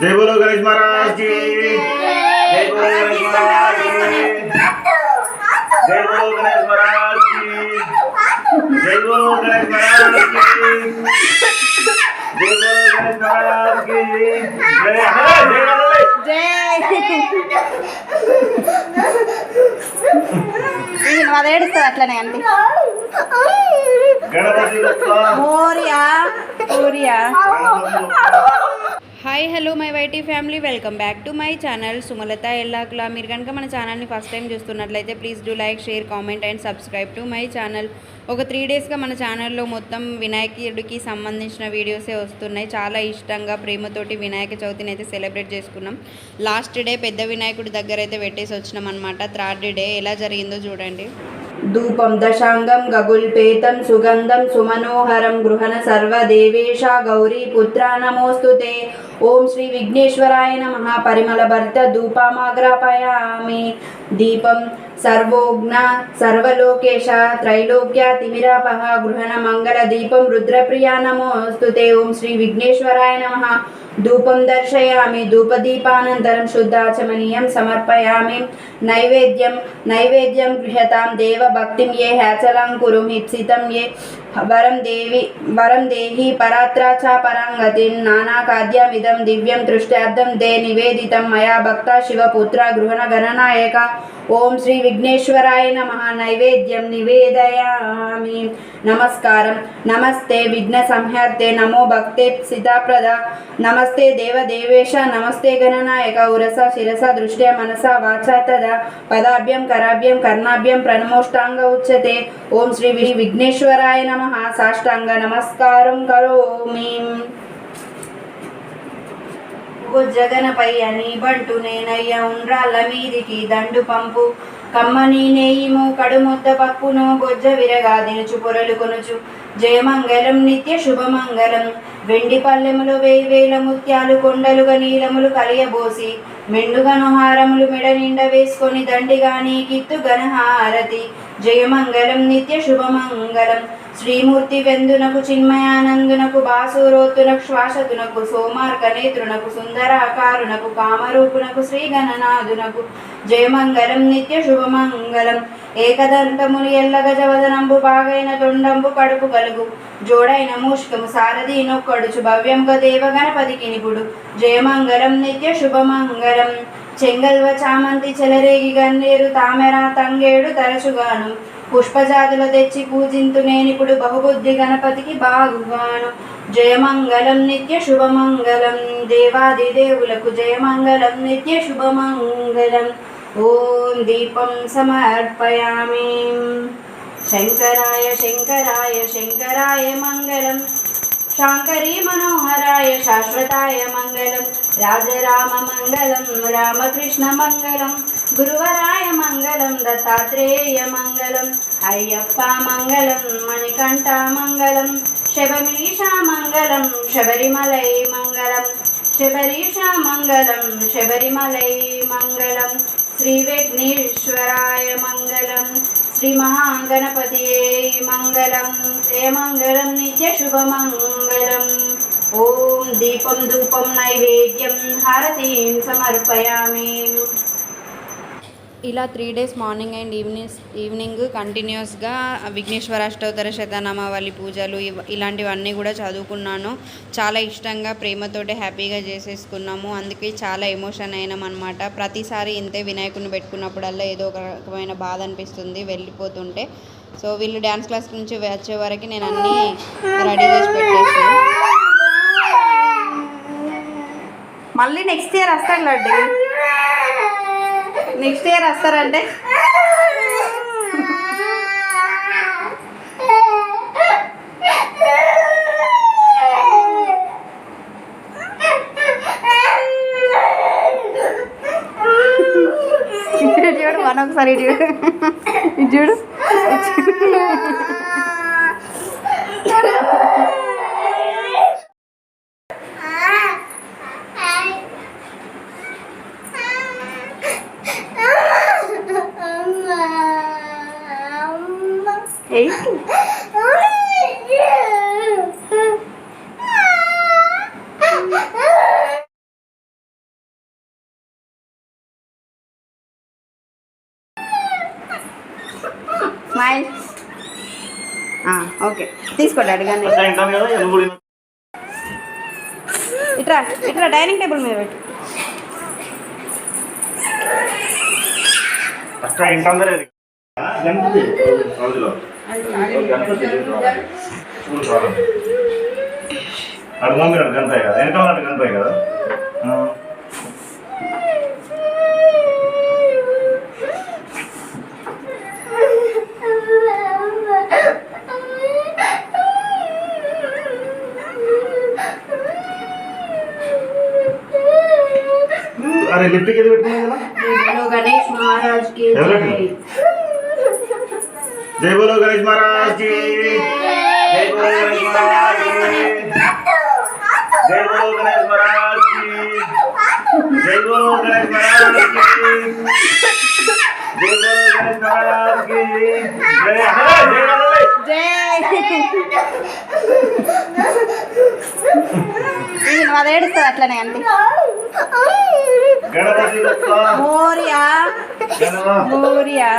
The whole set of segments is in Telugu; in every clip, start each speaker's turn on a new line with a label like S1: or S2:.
S1: जय बोलो गणेश महाराज की जय बोलो गणेश महाराज की जय बोलो गणेश महाराज की जय बोलो गणेश महाराज की जय बोलो गणेश महाराज की जय जय जय
S2: ఇది అది ఏడుస్తుంది అట్లనే అండి
S1: Ganpati Bappa
S2: Morya Morya
S3: hi hello my YT family. Welcome back to my channel. Sumalatha ఎల్లాకులా మీరు కనుక మన ఛానల్ని ఫస్ట్ టైం చూస్తున్నట్లయితే please do like share comment and subscribe to my channel ఒక త్రీ డేస్గా మన ఛానల్లో మొత్తం వినాయకుడికి సంబంధించిన వీడియోసే వస్తున్నాయి. చాలా ఇష్టంగా ప్రేమతోటి వినాయక చవితిని అయితే సెలబ్రేట్ చేసుకున్నాం. లాస్ట్ డే పెద్ద వినాయకుడి దగ్గర అయితే పెట్టేసి వచ్చినాం అనమాట థర్డ్ డే ఎలా జరిగిందో చూడండి.
S2: ధూపం దశాంగం గగుల్పేతం సుగంధం సుమనోహరం గృహణ సర్వదేవేశ గౌరీ పుత్ర నమోస్తుతే ఓం శ్రీ విఘ్నేశ్వరాయ నమ. పరిమళ భర్త ధూపమాగ్రాపయామి. దీపం సర్వోగ్న సర్వలోకేశ త్రైలోక్య తిమిరాపహ గృహణ మంగళ దీపం రుద్రప్రియా నమోస్తు ఓం శ్రీ విఘ్నేశ్వరాయ నమ. ధూపం దర్శయామి. ధూపదీపానంతరం శుద్ధాచమనీయం సమర్పయామి. నైవేద్యం నైవేద్యం గృహతాం దేవభక్తిం ఏ. హ్యాచలాం కురు. మిప్సితం ఏ. వరం దేవి వరం దేహి పరాత్రా చ పరాంగతిం నానాకాద్యమిదం దివ్యం దృష్ట్యార్థం దే నివేదితం మయా భక్త శివపుత్ర గృహణ గణనాయక. ఓం శ్రీ విఘ్నేశ్వరాయ నమ. నైవేద్యం నివేదయామి. నమస్కారం. నమస్తే విఘ్న సంహర్తే నమో భక్తే సితాప్రద నమస్తే దేవదేవేశ. నమస్తే గణనాయక. ఉరస శిరస దృష్ట్య మనస వాచ తద. పదాభ్యం కరాభ్యం కర్ణాభ్యం ప్రణమోష్టాంగ ఉచ్యతే. ఓం శ్రీ విఘ్నేశ్వరాయ నమ. సాష్టాంగ నమస్కారం కరోమి. జగనపై అని బంటు నేనయ్య ఉండ్రాళ్ళ మీదికి దండు పంపు. కమ్మని నెయ్యిము కడుముద్ద పప్పును బొజ్జ విరగా దినుచు పొరలు కొనుచు. జయమంగళం నిత్య శుభమంగళం. వెండి పల్లెములు వేయి వేల ముత్యాలు కొండలుగా నీలములు కలియబోసి. మెండుగను హారములు మెడ నిండా వేసుకొని దండిగా నీకిత్తు గణహారతి జయమంగళం నిత్య శుభమంగళం. శ్రీమూర్తి వెందునకు చిన్మయానందునకు బాసురోతునకు శ్వాసతునకు సోమార్క నేత్రునకు సుందరాకారునకు కామరూపునకు శ్రీగణనాథునకు జయమంగళం నిత్య శుభమంగళం ఏకదంతములు ఎల్ల గజవదనంబు బాగైన తొండంబు కడుపు కలుగు జోడైన మూషికము సారథి నొక్కడుచు భవ్యంగ దేవగణపతికి నిపుడు జయమంగళం నిత్య శుభమంగళం చెంగల్వ చామంతి చెలరేగి గన్నేరు తామెర తంగేడు తరచుగాను పుష్పజాతులు తెచ్చి పూజింతు నేనిప్పుడు బహుబుద్ధి గణపతికి బాగుగాను. జయమంగళం నిత్య శుభమంగళం. దేవాది దేవులకు జయమంగళం నిత్య శుభమంగళం. ఓం దీపం సమర్పయామి. శంకరాయ శంకరాయ శంకరాయ మంగళం. శాంకరీ మనోహరాయ శాశ్వతాయ మంగళం. రాజరామ మంగళం రామకృష్ణ మంగళం. గురువరాయ మంగళం దత్తాత్రేయ మంగళం అయ్యప్ప మంగళం మణికంఠ మంగళం శబరీష మంగళం శబరిమలై మంగళం శబరీష మంగళం శబరిమలై మంగళం శ్రీ విఘ్నేశ్వరాయ మంగళం శ్రీ మహాగణపతియే మంగళం ఏ మంగళం? నిత్య శుభమంగళం ఓం దీపం ధూపం నైవేద్యం హారతీం సమర్పయామి.
S3: ఇలా three days morning and evening evening కంటిన్యూస్గా విఘ్నేశ్వర అష్టోత్తర శతనామావళి పూజలు ఇలాంటివన్నీ కూడా చదువుకున్నాను. చాలా ఇష్టంగా ప్రేమతోటి హ్యాపీగా చేసేసుకున్నాము. అందుకే చాలా ఎమోషన్ అయినాం అనమాట ప్రతిసారి ఇంతే వినాయకుడిని పెట్టుకున్నప్పుడల్లా ఏదో ఒక రకమైన బాధ అనిపిస్తుంది వెళ్ళిపోతుంటే. సో వీళ్ళు డ్యాన్స్ క్లాస్ నుంచి వచ్చే వరకు నేను అన్నీ రెడీ చేసి పెట్టేసాను
S2: మళ్ళీ నెక్స్ట్ ఇయర్ వస్తాను నెక్స్ట్ ఇయర్ వస్తారంటే? చూడు మన ఒకసారి చూడు చూడు. ఎయిట్ స్మైల్ ఓకే తీసుకోండి అడగండి ఇట్రా ఇట్రా డైనింగ్ టేబుల్ మీద పెట్టు.
S1: అక్కడ ఇంటి అందరూ అటు మమ్మీడు గంతాయి కదా వెనకాల నాటి గంతాయి కదా అరే లిఫ్ట్ కింద పెట్టుకున్నావు కదా
S4: గణేష్
S1: మహారాజ్కి
S4: जय
S1: जय बोलो गणेश महाराज की जय बोलो गणेश महाराज की जय बोलो गणेश महाराज की जय बोलो गणेश महाराज की जय बोलो गणेश महाराज की जय जय
S2: ఇది అది ఏడుస్తుంది అట్లనే అంతే
S1: गणपति बप्पा
S2: మోరియా
S1: गणपति
S2: మోరియా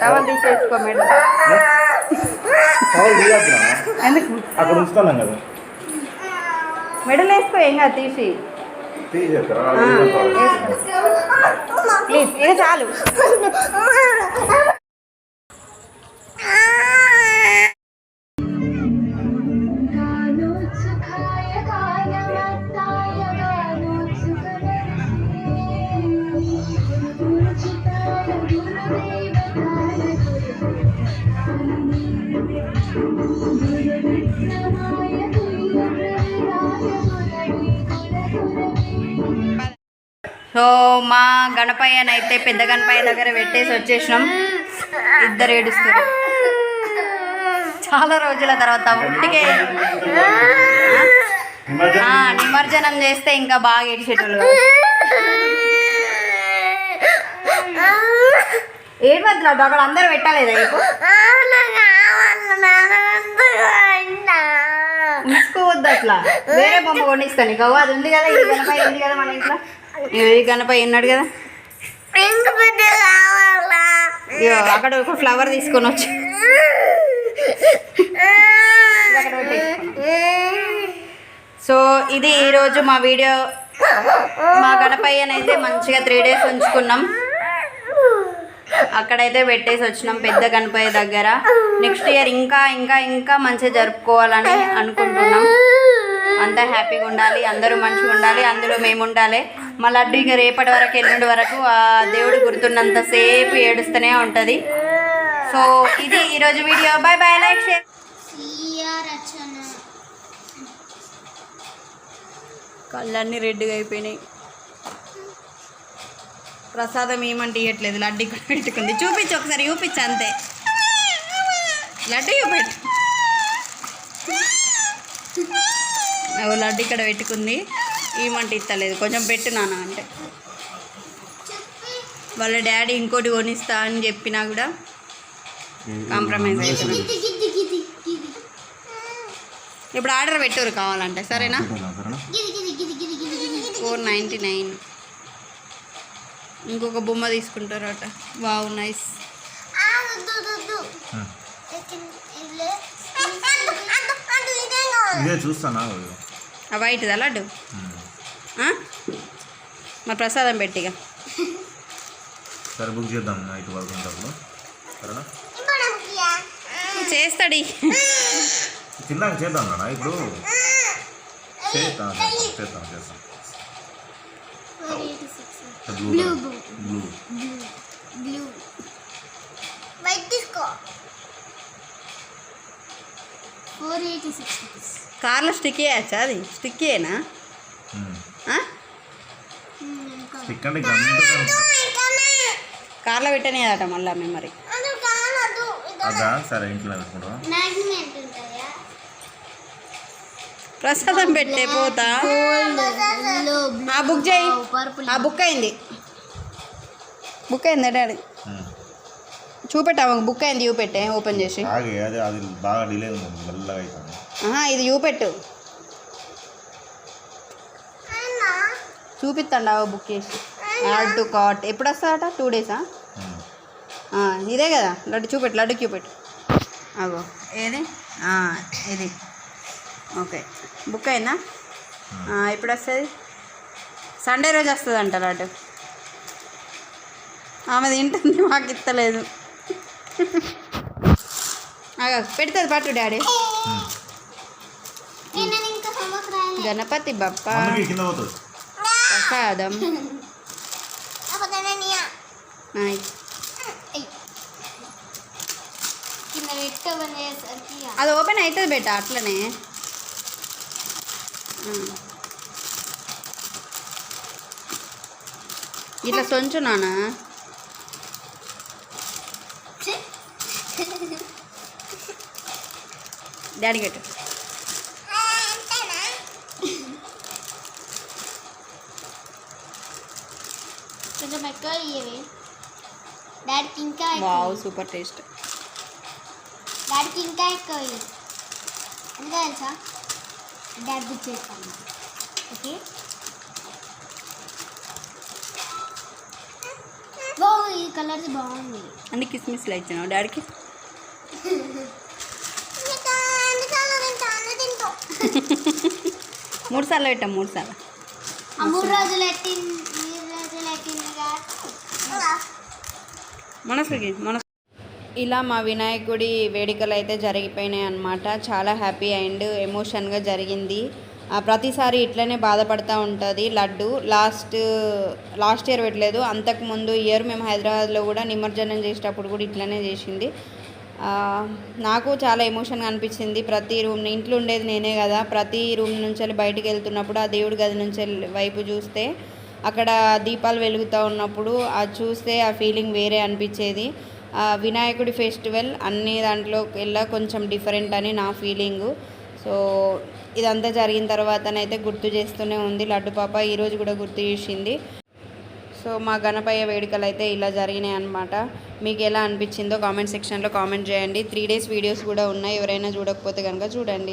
S2: టవల్ తీసేసుకో మేడం ఎందుకు?
S1: అక్కడ ఉంచుతున్నాం కదా.
S2: మెడల్ వేసుకో ఏం కాదు తీసి ప్లీజ్ ఇది చాలు. సో మా గణపయ్యనైతే పెద్ద గణపయ్య దగ్గర పెట్టేసి వచ్చేసినాం. ఇద్దరు ఏడుస్తారు. చాలా రోజుల తర్వాత ఉట్టికే. ఆ, నిమజ్జనం చేస్తే ఇంకా బాగా ఏడిచేటోళ్ళు ఏడవద్దు అక్కడ అందరు పెట్టాలేదా ఉంచుకోవద్దు అట్లా. వేరే బొమ్మ కొనిస్తాను నీకు. అవ్వ, అది ఉంది కదా ఈ గణపయ్య ఉంది కదా మన ఇంట్లో. ఈ గణపయ్య ఉన్నాడు కదా. అక్కడ ఒక ఫ్లవర్ తీసుకొని వచ్చి. ఇది. సో ఇది ఈరోజు మా వీడియో. మా గణపయ్యనైతే మంచిగా త్రీ డేస్ ఉంచుకున్నాం. అక్కడైతే పెట్టేసి వచ్చినాం పెద్ద గణపయ్య దగ్గర. నెక్స్ట్ ఇయర్ ఇంకా ఇంకా ఇంకా మంచిగా జరుపుకోవాలని అనుకుంటున్నాం. అంతా హ్యాపీగా ఉండాలి అందరూ మంచిగా ఉండాలి అందులో మేము ఉండాలి. మా లడ్డు ఇక రేపటి వరకు ఎల్లుండి వరకు ఆ దేవుడు గుర్తున్నంతసేపు ఏడుస్తూనే ఉంటుంది. సో ఇది ఈరోజు video. Bye bye like share కళ్ళన్నీ రెడ్గా అయిపోయినాయి. ప్రసాదం ఏమంటే ఇవ్వట్లేదు లడ్డు ఇక్కడ పెట్టుకుంది. చూపించు ఒకసారి చూపించు అంతే. లడ్డు చూపెట్టు లడ్డు ఇక్కడ పెట్టుకుంది. ఏమంటే ఇస్తలేదు కొంచెం పెట్టు నాన్న అంటే. వాళ్ళ డాడీ ఇంకోటి కొనిస్తా అని చెప్పినా కూడా కాంప్రమైజ్ అవుతున్నాం ఇప్పుడు ఆర్డర్ పెట్టారు కావాలంటే సరేనా? Four ninety nine. ఇంకొక బొమ్మ తీసుకుంటారట. Wow nice.
S1: ఇదే చూస్తానా
S2: వైట్దా లడ్డు? ఆ? మరి ప్రసాదం పెట్టిగా.
S1: సరే బుక్ చేద్దాం నైట్ వరకు ఉంటాము సరేనా
S2: చేస్తాడి.
S1: తిన్నాక చేద్దాం నాన్న ఇప్పుడు చేస్తాం చేస్తాం చేస్తాం చేస్తాం. బ్లూ బ్లూ
S3: బ్లూ వైట్ తీసుకో. Four eighty six rupees.
S2: కార్లో స్టిక్ వేయచ్చా అది? స్టిక్ ఏనా?
S1: స్టిక్ అంటే గమ్ముతో
S2: కార్లో పెట్టనేదట మళ్ళా మేము మరి
S3: అది కానదు ఇది
S1: అదా? సరే ఇంట్లో
S2: ప్రసాదం పెట్టే పోతా. ఆ బుక్ చేయి. ఆ బుక్ అయింది. బుక్ అయింది డాడీ. చూపెట్టా బుక్ అయింది చూపెట్టే ఓపెన్ చేసి.
S1: ఆగి అది అది బాగా డిలే ఉంది మెల్లగా అవుతుంది
S2: ఇది చూపెట్టు. చూపిస్తాండి ఆ బుక్ చేసి. Add to cart. ఎప్పుడు వస్తాడట టూ డేసా. ఇదే కదా. లడ్డు చూపెట్టు లడ్డు చూపెట్టు అగో ఏది? ఆ, ఇది. ఓకే. బుక్ అయిందా? ఆ, ఎప్పుడు వస్తుంది సండే రోజు వస్తుంది అంట లడ్డు. ఆమె తింటుంది మాకు ఇస్తలేదు. అగో పెడుతుంది పట్టు డాడీ
S3: నేను ఇంకా హోంవర్క్ రాయలే
S2: గణపతి బప్ప
S1: మమ్మీకి కింద పోతుంది
S2: ప్రసాదం
S3: అప్పుడు నేను
S2: నైస్
S3: కింద పెట్టవనేసరికి
S2: అది ఓపెన్ అవుతుంది బెట్ట అట్లనే ఉమ్. ఇట్లా సొంచు నాన్న డాడీ గట్టు
S3: కొంచెం ఎక్కువ డాడీకి ఇంకా
S2: వావ్ సూపర్ టేస్ట్
S3: డాడీకి ఇంకా ఎక్కువ ఎందుకు తెలుసా? డాడీ బుక్ చేస్తాను. ఓకే ఓ ఈ కలర్ బాగుంది
S2: అన్ని కిస్మిస్లు ఇచ్చినావు డాడీకి మూడు సార్లు పెట్టాం మూడు సార్లు.
S3: మూడు రోజులు
S2: మనసుకి మనసు. ఇలా మా వినాయకుడి వేడుకలు అయితే జరిగిపోయినాయి అన్నమాట. చాలా హ్యాపీ అండ్ ఎమోషన్గా జరిగింది. ఆ, ప్రతిసారి ఇట్లనే బాధపడతా ఉంటుంది. లడ్డు లాస్ట్ లాస్ట్ ఇయర్ పెట్టలేదు. అంతకుముందు ఇయర్ మేము హైదరాబాద్లో కూడా నిమజ్జనం చేసేటప్పుడు కూడా ఇట్లనే చేసింది. నాకు చాలా ఎమోషన్గా అనిపించింది. ప్రతి రూమ్ ఇంట్లో ఉండేది నేనే కదా. ప్రతి రూమ్ నుంచి వెళ్ళి బయటికి వెళ్తున్నప్పుడు ఆ దేవుడి గది నుంచి వెళ్ళి వైపు చూస్తే అక్కడ దీపాలు వెలుగుతూ ఉన్నప్పుడు అది చూస్తే ఆ ఫీలింగ్ వేరే అనిపించేది. వినాయకుడి ఫెస్టివల్ అన్ని దాంట్లో వెళ్ళా కొంచెం డిఫరెంట్ అని నా ఫీలింగు సో ఇదంతా జరిగిన తర్వాతనైతే గుర్తు చేస్తూనే ఉంది. లడ్డు పాప ఈరోజు కూడా గుర్తు చేసింది. సో మా గణపయ్య వేడుకలు అయితే ఇలా జరిగినాయి అనమాట మీకు ఎలా అనిపించిందో కామెంట్ సెక్షన్లో కామెంట్ చేయండి. త్రీ డేస్ వీడియోస్ కూడా ఉన్నాయి. ఎవరైనా చూడకపోతే కనుక చూడండి.